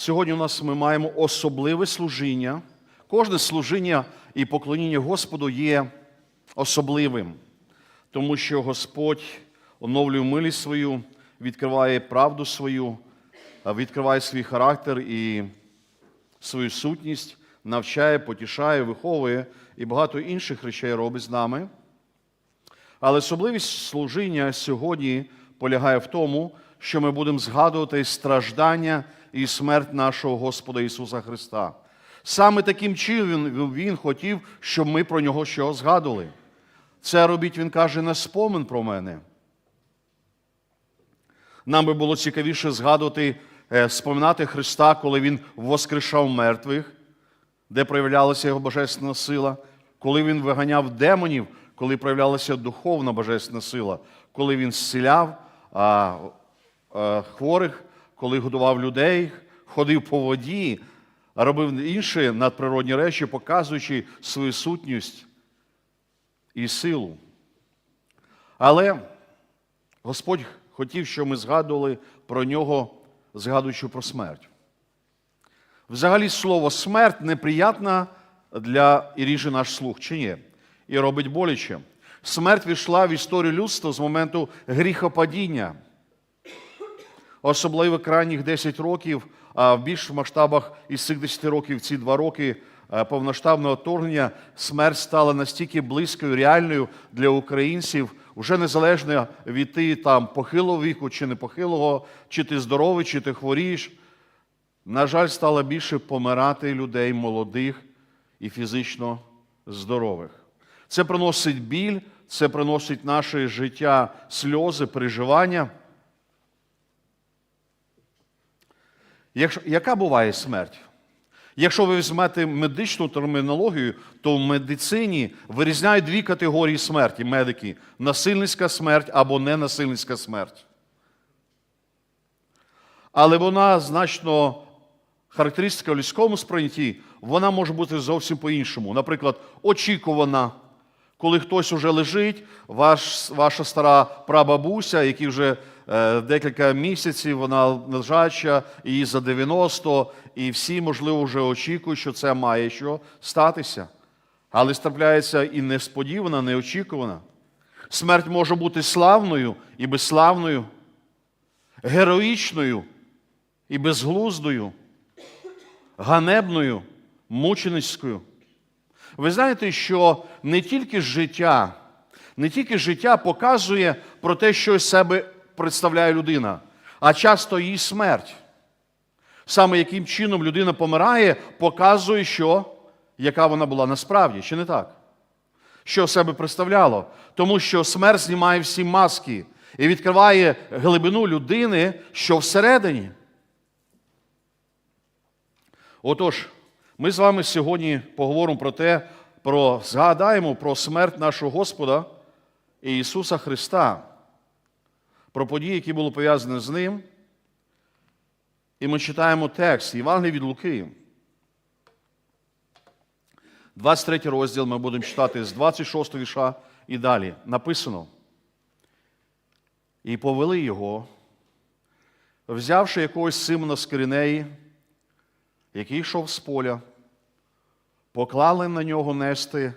Сьогодні у нас ми маємо особливе служіння. Кожне служіння і поклоніння Господу є особливим, тому що Господь оновлює милість свою, відкриває правду свою, відкриває свій характер і свою сутність, навчає, потішає, виховує і багато інших речей робить з нами. Але особливість служіння сьогодні полягає в тому, що ми будемо згадувати страждання і смерть нашого Господа Ісуса Христа. Саме таким чином Він, він хотів, щоб ми про нього що згадували. Це робіть, він каже, на спомин про мене. Нам би було цікавіше згадувати, е, споминати Христа, коли Він воскрешав мертвих, де проявлялася його божественна сила, коли він виганяв демонів, коли проявлялася духовна божественна сила, коли він зціляв а, а, хворих, коли годував людей, ходив по воді, робив інші надприродні речі, показуючи свою сутність і силу. Але Господь хотів, щоб ми згадували про нього, згадуючи про смерть. Взагалі, слово смерть неприятна для і ріже наш слух, чи ні? І робить боляче. Смерть війшла в історію людства з моменту гріхопадіння. Особливо крайніх 10 років, а в більш масштабах із цих 10 років, ці два роки е, повноштабного вторгнення, смерть стала настільки близькою, реальною для українців, вже незалежно від ти там похилого віку чи не похилого, чи ти здоровий, чи ти хворієш. На жаль, стало більше помирати людей молодих і фізично здорових. Це приносить біль, це приносить наше життя сльози, переживання. Якщо, яка буває смерть? Якщо ви візьмете медичну термінологію, то в медицині вирізняють дві категорії смерті медики: насильницька смерть або ненасильницька смерть. Але вона значно характеристика в людському сприйнятті, вона може бути зовсім по-іншому. Наприклад, очікувана, коли хтось уже лежить, ваш, ваша стара прабабуся, який вже декілька місяців вона лежача, їй за 90, і всі, можливо, вже очікують, що це має що статися. Але трапляється і несподівана, неочікувана. Смерть може бути славною і безславною, героїчною і безглуздою, ганебною, мученицькою. Ви знаєте, що не тільки життя, не тільки життя показує про те, що з себе представляє людина, а часто її смерть. Саме яким чином людина помирає, показує, що, яка вона була насправді, чи не так? Що себе представляло? Тому що смерть знімає всі маски і відкриває глибину людини, що всередині. Отож, ми з вами сьогодні поговоримо про те, про згадаємо про смерть нашого Господа Ісуса Христа, про події, які були пов'язані з Ним. І ми читаємо текст Євангелія від Луки. 23 розділ ми будемо читати з 26 віша і далі. Написано. І повели його, взявши якогось Симона з Киринеї, який йшов з поля, поклали на нього нести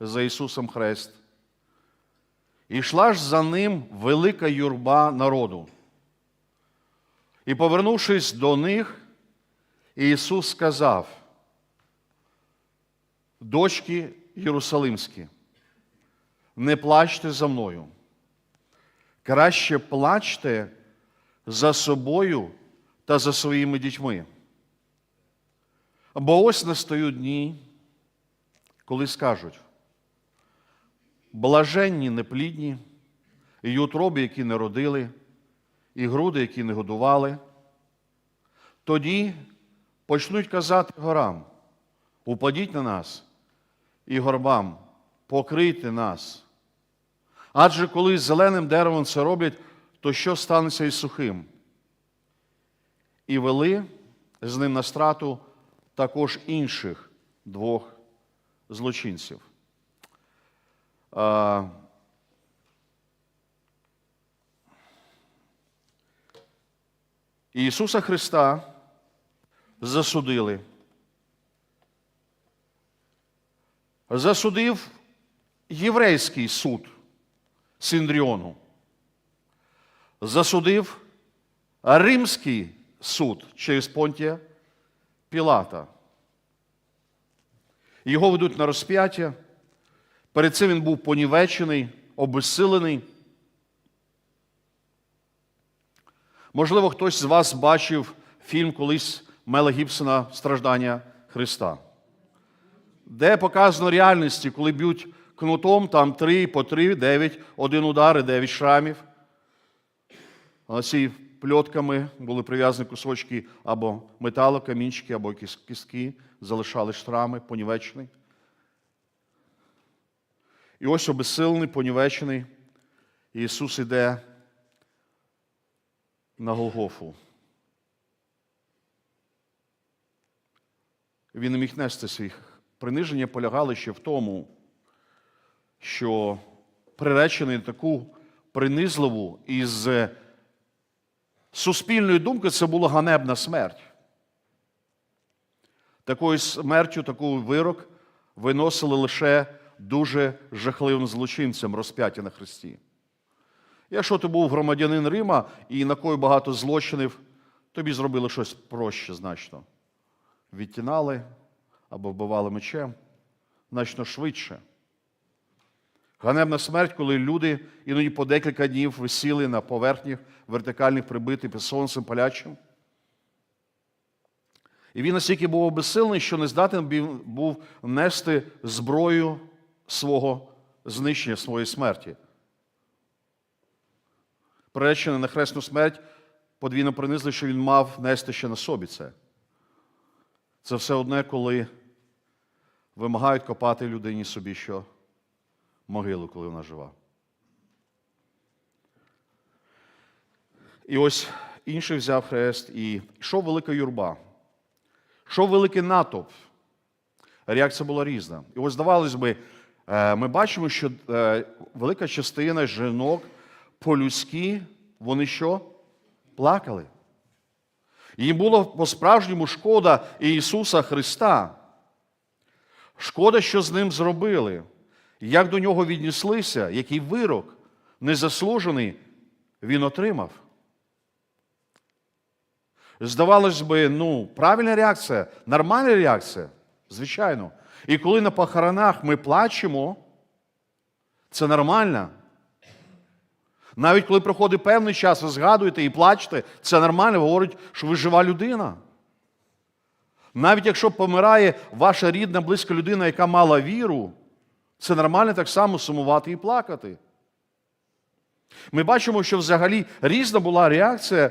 за Ісусом Хрест. І йшла ж за ним велика юрба народу. І, повернувшись до них, Ісус сказав, дочки Єрусалимські, не плачте за мною. Краще плачте за собою та за своїми дітьми. Бо ось настають дні, коли скажуть, блаженні неплідні, і утроби, які не родили, і груди, які не годували, тоді почнуть казати горам, упадіть на нас, і горбам, покрийте нас. Адже коли з зеленим деревом це роблять, то що станеться із сухим? І вели з ним на страту також інших двох злочинців. Ісуса Христа засудили. Засудив єврейський суд Синдріону. Засудив римський суд через Понтія Пілата. Його ведуть на розп'яття. Перед цим він був понівечений, обезсилений. Можливо, хтось з вас бачив фільм колись Мела Гібсона Страждання Христа, де показано реальності, коли б'ють кнутом, там три по три, дев'ять, один удар і дев'ять шрамів. А ці пльотками були прив'язані кусочки або металу, камінчики, або кістки, залишали шрами, понівечений. І ось обезсилений, понівечений, Ісус іде на Голгофу. Він не міг нести своїх приниження полягало ще в тому, що приречений таку принизливу із суспільної думки це була ганебна смерть. Такою смертю, такий вирок виносили лише дуже жахливим злочинцям розп'яття на Христі. Якщо ти був громадянин Рима і накоїв багато злочинів, тобі зробили щось проще значно. Відтінали або вбивали мечем значно швидше. Ганебна смерть, коли люди іноді по декілька днів висіли на поверхнях вертикальних прибитих під сонцем палячим. І він настільки був обезсилений, що не здатен був нести зброю свого знищення, своєї смерті. Приречений на хресну смерть, подвійно принизли, що він мав нести ще на собі це. Це все одне, коли вимагають копати людині собі що могилу, коли вона жива. І ось інший взяв хрест і йшов велика юрба, йшов великий натовп. Реакція була різна. І ось, здавалось би, ми бачимо, що е, велика частина жінок по-людськи, вони що? Плакали. Їм було по-справжньому шкода Ісуса Христа. Шкода, що з ним зробили, як до нього віднеслися, який вирок незаслужений він отримав. Здавалось би, ну, правильна реакція, нормальна реакція, звичайно. І коли на похоронах ми плачемо, це нормально. Навіть коли проходить певний час, ви згадуєте і плачете, це нормально, говорить, що ви жива людина. Навіть якщо помирає ваша рідна, близька людина, яка мала віру, це нормально так само сумувати і плакати. Ми бачимо, що взагалі різна була реакція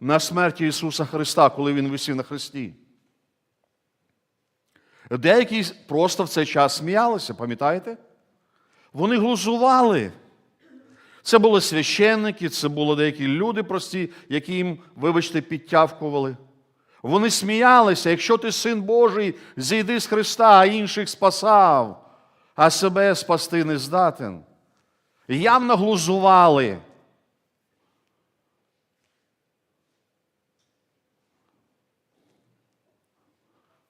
на смерть Ісуса Христа, коли Він висів на Христі. Деякі просто в цей час сміялися, пам'ятаєте? Вони глузували. Це були священники, це були деякі люди прості, які їм, вибачте, підтявкували. Вони сміялися, якщо ти син Божий, зійди з Христа, а інших спасав, а себе спасти не здатен. Явно глузували.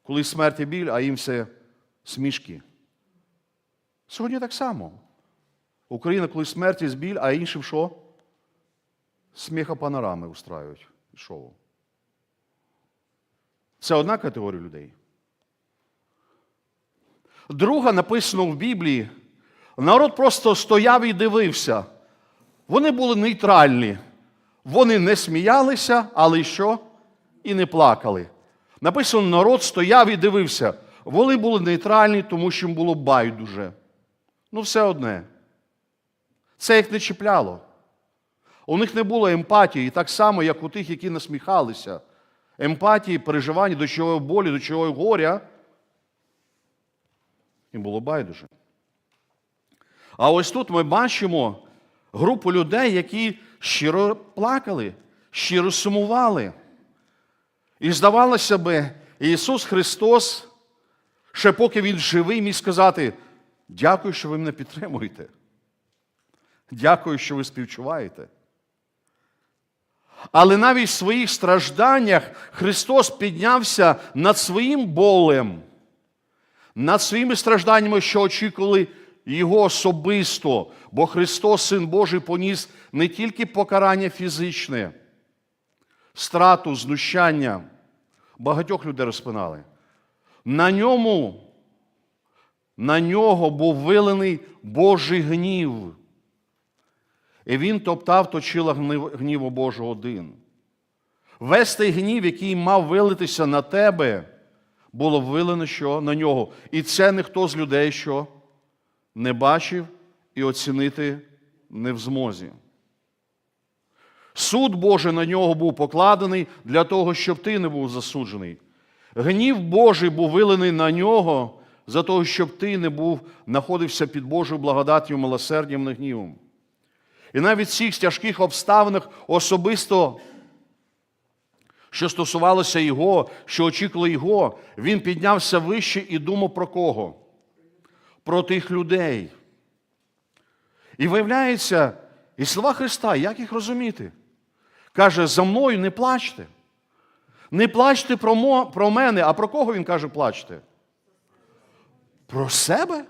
Коли смерть і біль, а їм все смішки. Сьогодні так само. Україна, коли смерть і біль, а іншим що? Сміхопанорами устраюють шоу. Це одна категорія людей. Друга написано в Біблії. Народ просто стояв і дивився. Вони були нейтральні. Вони не сміялися, але що? І не плакали. Написано, народ стояв і дивився. Вони були нейтральні, тому що їм було байдуже. Ну, все одне. Це їх не чіпляло. У них не було емпатії, так само, як у тих, які насміхалися. Емпатії, переживання до чого болі, до чого горя. Їм було байдуже. А ось тут ми бачимо групу людей, які щиро плакали, щиро сумували. І здавалося би, Ісус Христос, ще поки Він живий, міг сказати: дякую, що ви мене підтримуєте. Дякую, що ви співчуваєте. Але навіть в своїх стражданнях Христос піднявся над своїм болем, над своїми стражданнями, що очікували Його особисто, бо Христос, Син Божий, поніс не тільки покарання фізичне, страту, знущання. Багатьох людей розпинали. На ньому, на нього був вилений Божий гнів. І він топтав точила гніву Божого один. Весь той гнів, який мав вилитися на тебе, було вилено що на нього. І це ніхто з людей, що не бачив і оцінити не в змозі. Суд Божий на нього був покладений для того, щоб ти не був засуджений. Гнів Божий був вилений на нього за того, щоб ти не був, знаходився під Божою благодаттю, милосердям не гнівом. І навіть в цих тяжких обставинах особисто, що стосувалося Його, що очікували Його, він піднявся вище і думав про кого? Про тих людей. І виявляється, і слова Христа, як їх розуміти? Каже, за мною не плачте. Не плачте про, мо, про мене, а про кого він каже, плачте? Про себе?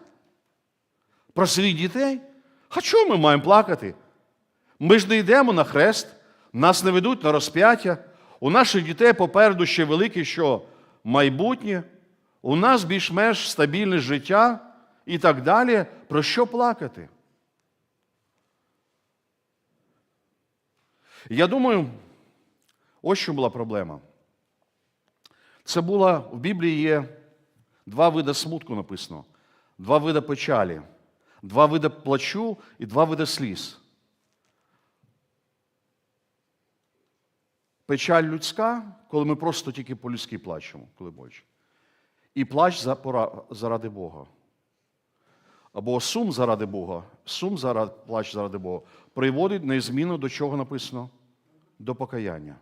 Про своїх дітей? А чому ми маємо плакати? Ми ж не йдемо на хрест, нас не ведуть на розп'яття. У наших дітей попереду ще велике що майбутнє, у нас більш-менш стабільне життя і так далі. Про що плакати? Я думаю, ось що була проблема. Це була в Біблії є два види смутку написано, два види печалі, два види плачу і два види сліз. Печаль людська, коли ми просто тільки по-людськи плачемо, коли боляче. І плач заради Бога. Або сум заради Бога, сум заради, плач заради Бога, приводить неізмінно до чого написано? До покаяння.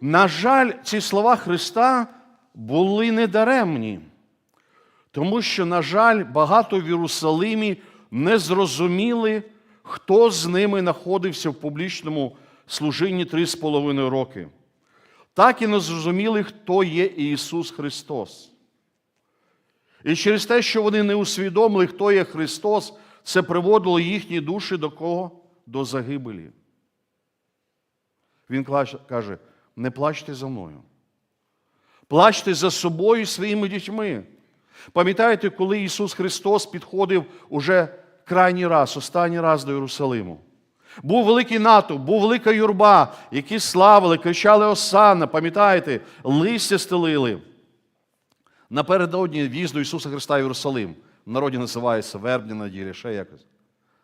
На жаль, ці слова Христа були недаремні, тому що, на жаль, багато в Єрусалимі не зрозуміли, хто з ними знаходився в публічному служінні три з половиною роки. Так і не зрозуміли, хто є Ісус Христос. І через те, що вони не усвідомили, хто є Христос, це приводило їхні душі до кого? До загибелі. Він каже, не плачте за мною. Плачте за собою і своїми дітьми. Пам'ятаєте, коли Ісус Христос підходив уже крайній раз, останній раз до Єрусалиму? Був великий натовп, був велика юрба, які славили, кричали Осанна, пам'ятаєте, листя стелили. Напередодні в'їзду Ісуса Христа в Єрусалим. В народі називається Вербні надіря, ще якось.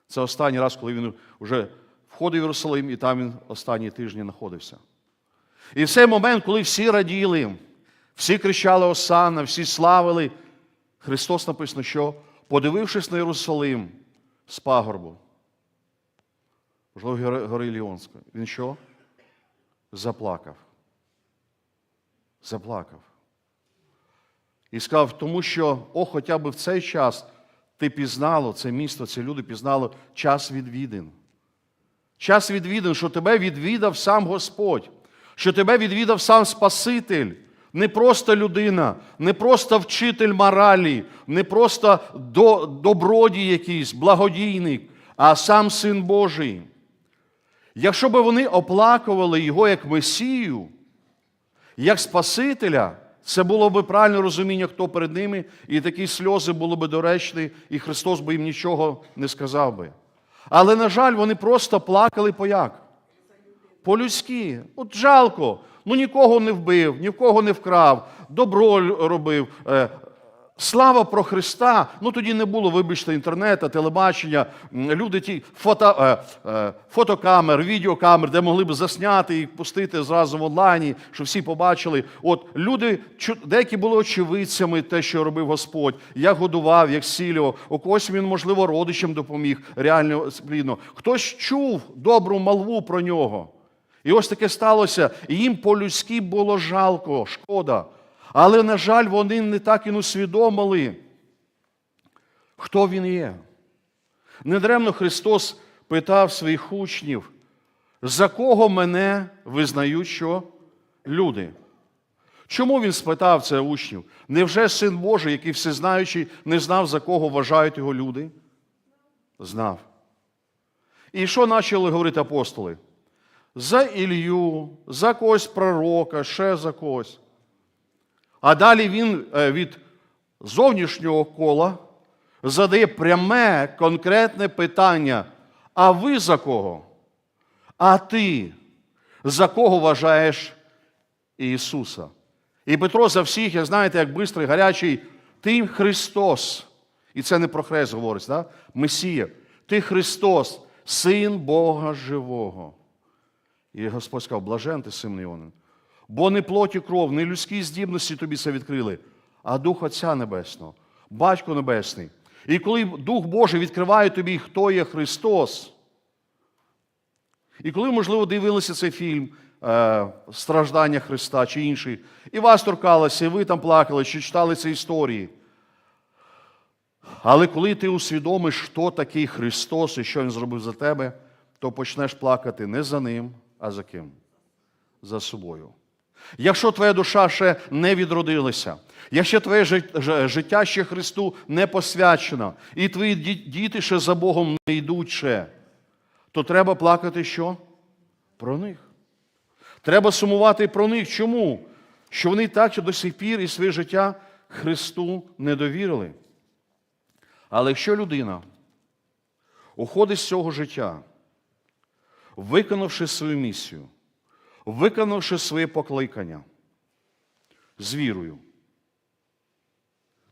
Це останній раз, коли він вже входив в Єрусалим, і там він останні тижні знаходився. І в цей момент, коли всі раділи, всі кричали Осанна, всі славили, Христос написано, що, подивившись на Єрусалим з пагорбу, можливо, гори- Ліонської, він що? Заплакав. Заплакав. І сказав, тому що, о, хоча б в цей час ти пізнало, це місто, ці люди пізнало час відвідин. Час відвідин, що тебе відвідав сам Господь, що тебе відвідав сам Спаситель. Не просто людина, не просто вчитель моралі, не просто до, добродій якийсь, благодійник, а сам Син Божий. Якщо б вони оплакували його як Месію, як Спасителя, це було б правильне розуміння, хто перед ними, і такі сльози були б доречні, і Христос би їм нічого не сказав би. Але, на жаль, вони просто плакали по як? По-людськи. От жалко. Ну нікого не вбив, ні в кого не вкрав, добро робив. Е, Слава про Христа. Ну тоді не було, вибачте, інтернету, телебачення, люди ті фото, е, е, фотокамер, відеокамер, де могли б засняти і пустити зразу в онлайні, щоб всі побачили. От люди, деякі були очевидцями те, що робив Господь, як годував, як сілював. У когось він, можливо, родичам допоміг реально сплідно. Хтось чув добру молву про нього. І ось таке сталося, і їм по-людськи було жалко, шкода. Але, на жаль, вони не так і не усвідомили, хто він є. Недаремно Христос питав своїх учнів, за кого мене визнають, що люди? Чому він спитав це учнів? Невже син Божий, який всезнаючий, не знав, за кого вважають його люди? Знав. І що почали говорити апостоли? За Ілью, за когось пророка, ще за когось. А далі він е, від зовнішнього кола задає пряме, конкретне питання: а ви за кого? А ти за кого вважаєш Ісуса? І Петро за всіх, як знаєте, як бистрий, гарячий, ти Христос. І це не про хрест говориться, да? Месія. Ти Христос, Син Бога Живого. І Господь сказав, блажен ти, син Іонин. Бо не плоть і кров, не людські здібності тобі це відкрили, а Дух Отця Небесного, Батько Небесний. І коли Дух Божий відкриває тобі, хто є Христос, і коли, можливо, дивилися цей фільм е, Страждання Христа чи інший, і вас торкалося, і ви там плакали, чи читали ці історії. Але коли ти усвідомиш, хто такий Христос і що Він зробив за тебе, то почнеш плакати не за ним, а за ким? За собою. Якщо твоя душа ще не відродилася, якщо твоє життя ще Христу не посвячено, і твої діти ще за Богом не йдуть ще, то треба плакати що? Про них. Треба сумувати про них. Чому? Що вони так до сих пір і своє життя Христу не довірили. Але якщо людина уходить з цього життя, виконавши свою місію, виконавши своє покликання з вірою,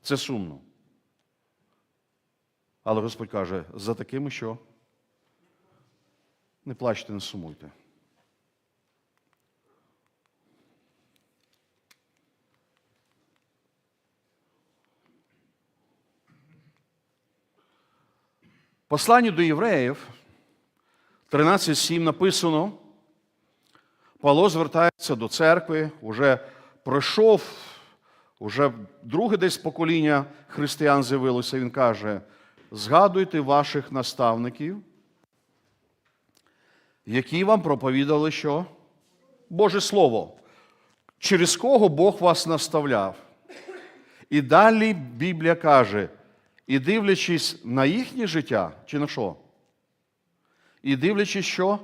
це сумно. Але Господь каже, за такими що? Не плачте, не сумуйте. Посланню до євреїв 13.7 написано, Павло звертається до церкви, уже пройшов, уже друге десь покоління християн з'явилося. Він каже: згадуйте ваших наставників, які вам проповідали що? Боже Слово, через кого Бог вас наставляв. І далі Біблія каже, і дивлячись на їхнє життя, чи на що? І дивлячись що?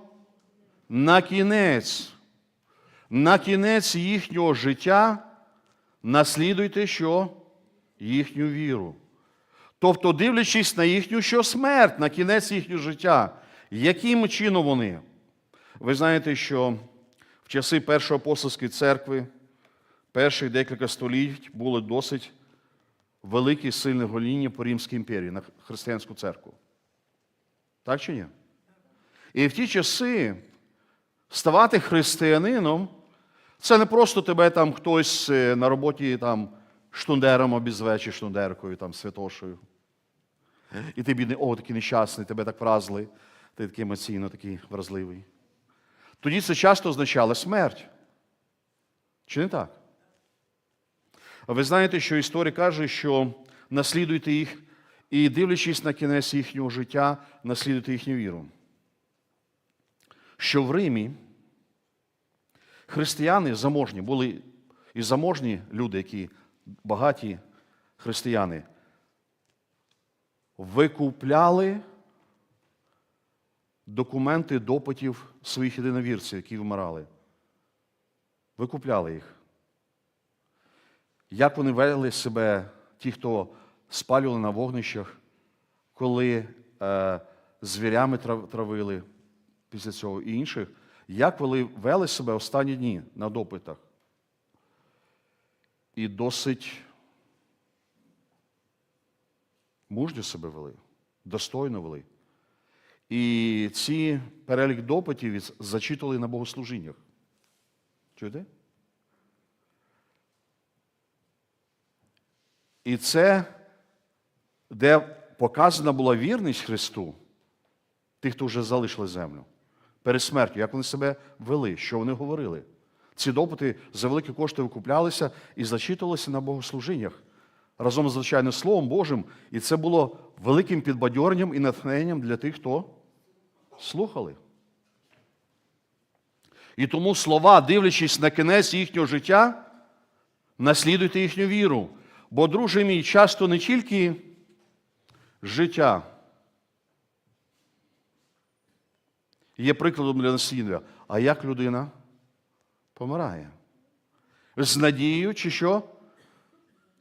На кінець. На кінець їхнього життя наслідуйте що? Їхню віру. Тобто, дивлячись на їхню що смерть, на кінець їхнього життя, яким чином вони? Ви знаєте, що в часи Першої апостольської церкви, перших декілька століть було досить велике і сильне гоління по Римській імперії на християнську церкву. Так чи ні? І в ті часи ставати християнином це не просто тебе там хтось е, на роботі там штундером обізве штундеркою, там святошою. І ти бідний, о, такий нещасний, тебе так вразили, ти такий емоційно такий вразливий. Тоді це часто означало смерть. Чи не так? А ви знаєте, що історія каже, що наслідуйте їх і, дивлячись на кінець їхнього життя, наслідуйте їхню віру. Що в Римі християни заможні були і заможні люди, які багаті християни, викупляли документи допитів своїх єдиновірців, які вмирали. Викупляли їх. Як вони вели себе, ті, хто спалювали на вогнищах, коли е, звірями трав- травили після цього і інших, як вони вели себе останні дні на допитах? І досить мужньо себе вели, достойно вели. І ці перелік допитів зачитували на богослужіннях. Чуєте? І це, де показана була вірність Христу, тих, хто вже залишили землю, перед смертю, як вони себе вели, що вони говорили. Ці допити за великі кошти викуплялися і зачитувалися на богослужіннях разом з звичайним Словом Божим. І це було великим підбадьоренням і натхненням для тих, хто слухали. І тому слова, дивлячись на кінець їхнього життя, наслідуйте їхню віру. Бо, друже мій, часто не тільки життя є прикладом для наслідування, а як людина помирає. З надією чи що?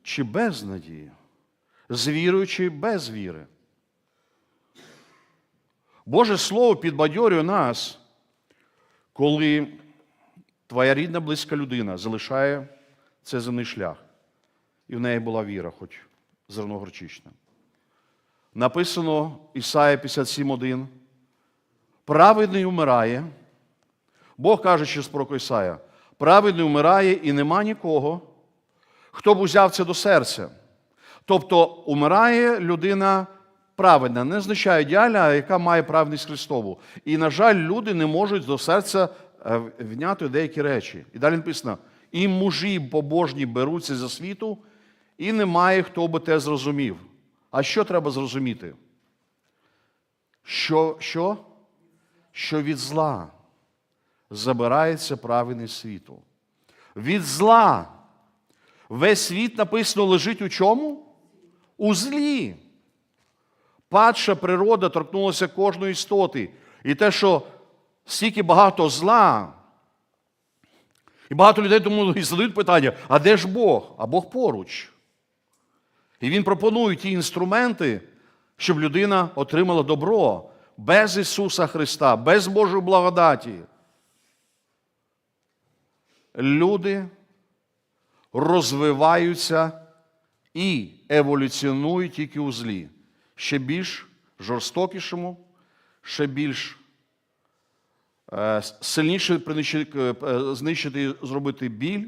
Чи без надії? З вірою чи без віри? Боже Слово підбадьорює нас, коли твоя рідна близька людина залишає цей земний шлях. І в неї була віра, хоч зерно горчичне. Написано Ісая 57.1. Праведний умирає. Бог каже через Ісая, праведний умирає і нема нікого, хто б узяв це до серця. Тобто умирає людина праведна, не означає ідеальна, а яка має праведність Христову. І, на жаль, люди не можуть до серця е, вняти деякі речі. І далі написано: і мужі побожні беруться за світу, і немає хто би те зрозумів. А що треба зрозуміти? Що? що? Що від зла забирається праведність світу. Від зла. Весь світ написано лежить у чому? У злі. Падша природа торкнулася кожної істоти. І те, що стільки багато зла, і багато людей тому і задають питання: а де ж Бог? А Бог поруч. І він пропонує ті інструменти, щоб людина отримала добро без Ісуса Христа, без Божої благодаті. Люди розвиваються і еволюціонують тільки у злі. Ще більш жорстокішому, ще більш е, сильніше принищити- е, знищити, зробити біль.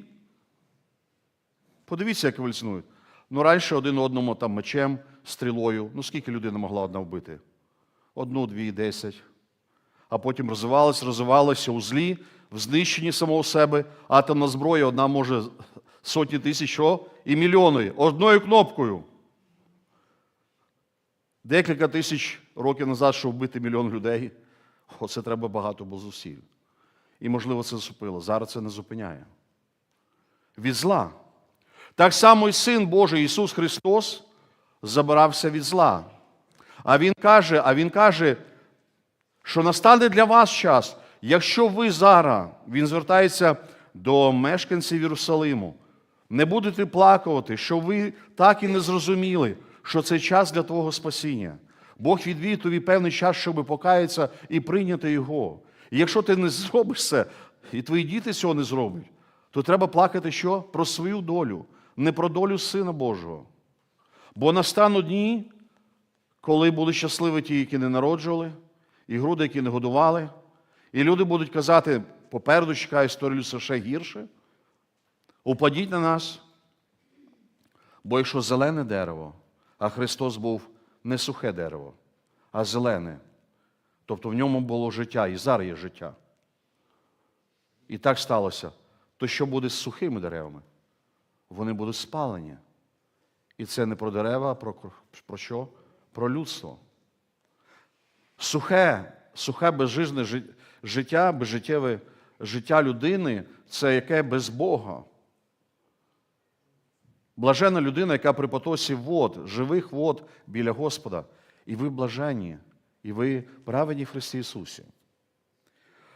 Подивіться, як еволюціонують. Ну, раніше один одному там мечем, стрілою. Ну, скільки людина могла одна вбити? Одну, дві, десять. А потім розвивалися, розвивалися у злі, в знищенні самого себе. Атомна зброя одна може сотні тисяч що? і мільйони одною кнопкою. Декілька тисяч років назад, щоб вбити мільйон людей, оце треба багато було зусиль. І, можливо, це зупинило. Зараз це не зупиняє. Від зла. Так само і Син Божий Ісус Христос забирався від зла. А Він каже, а Він каже, що настане для вас час, якщо ви зараз, Він звертається до мешканців Єрусалиму, не будете плакати, що ви так і не зрозуміли, що це час для твого спасіння. Бог відвів тобі певний час, щоб покаятися і прийняти Його. І якщо ти не зробиш це, і твої діти цього не зроблять, то треба плакати що? Про свою долю, не про долю Сина Божого. Бо настануть дні, коли будуть щасливі ті, які не народжували, і груди, які не годували, і люди будуть казати, попереду чекає історію ще гірше. Упадіть на нас. Бо якщо зелене дерево, а Христос був не сухе дерево, а зелене, тобто в ньому було життя, і зараз є життя. І так сталося. То що буде з сухими деревами? Вони будуть спалені. І це не про дерева, а про, про що? Про людство. Сухе, сухе безжизнне жи- життя, безжиттєве життя людини це яке без Бога. Блажена людина, яка при потоці вод, живих вод біля Господа. І ви блаженні, і ви праведні в Христі Ісусі.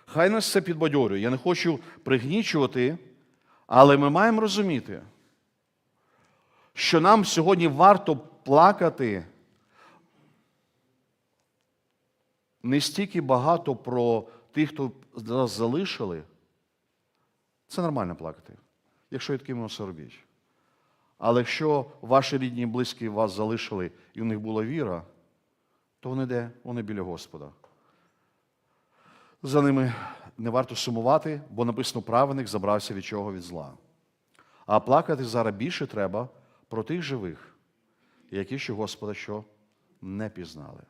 Хай нас це підбадьорює. Я не хочу пригнічувати, але ми маємо розуміти, що нам сьогодні варто плакати не стільки багато про тих, хто нас залишили. Це нормально плакати, якщо є все робіть. Але якщо ваші рідні і близькі вас залишили і у них була віра, то вони де? Вони біля Господа. За ними не варто сумувати, бо написано, праведник забрався від чого від зла. А плакати зараз більше треба про тих живих, які ще Господа що не пізнали.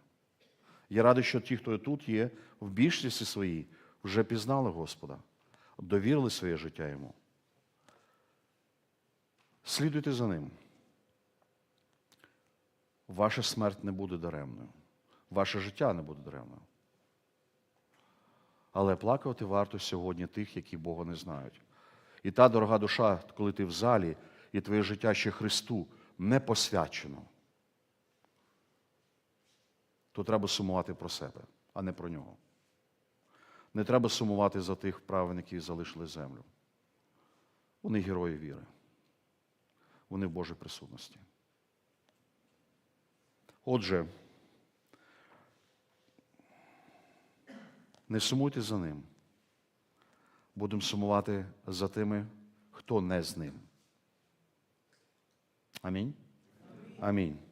Я радий, що ті, хто тут є, в більшості своїй вже пізнали Господа, довірили своє життя йому. Слідуйте за ним. Ваша смерть не буде даремною. Ваше життя не буде даремною. Але плакати варто сьогодні тих, які Бога не знають. І та дорога душа, коли ти в залі, і твоє життя ще Христу не посвячено, то треба сумувати про себе, а не про нього. Не треба сумувати за тих праведників, які залишили землю. Вони герої віри. Вони в Божій присутності. Отже, не сумуйте за ним. Будемо сумувати за тими, хто не з ним. Амінь. Амінь.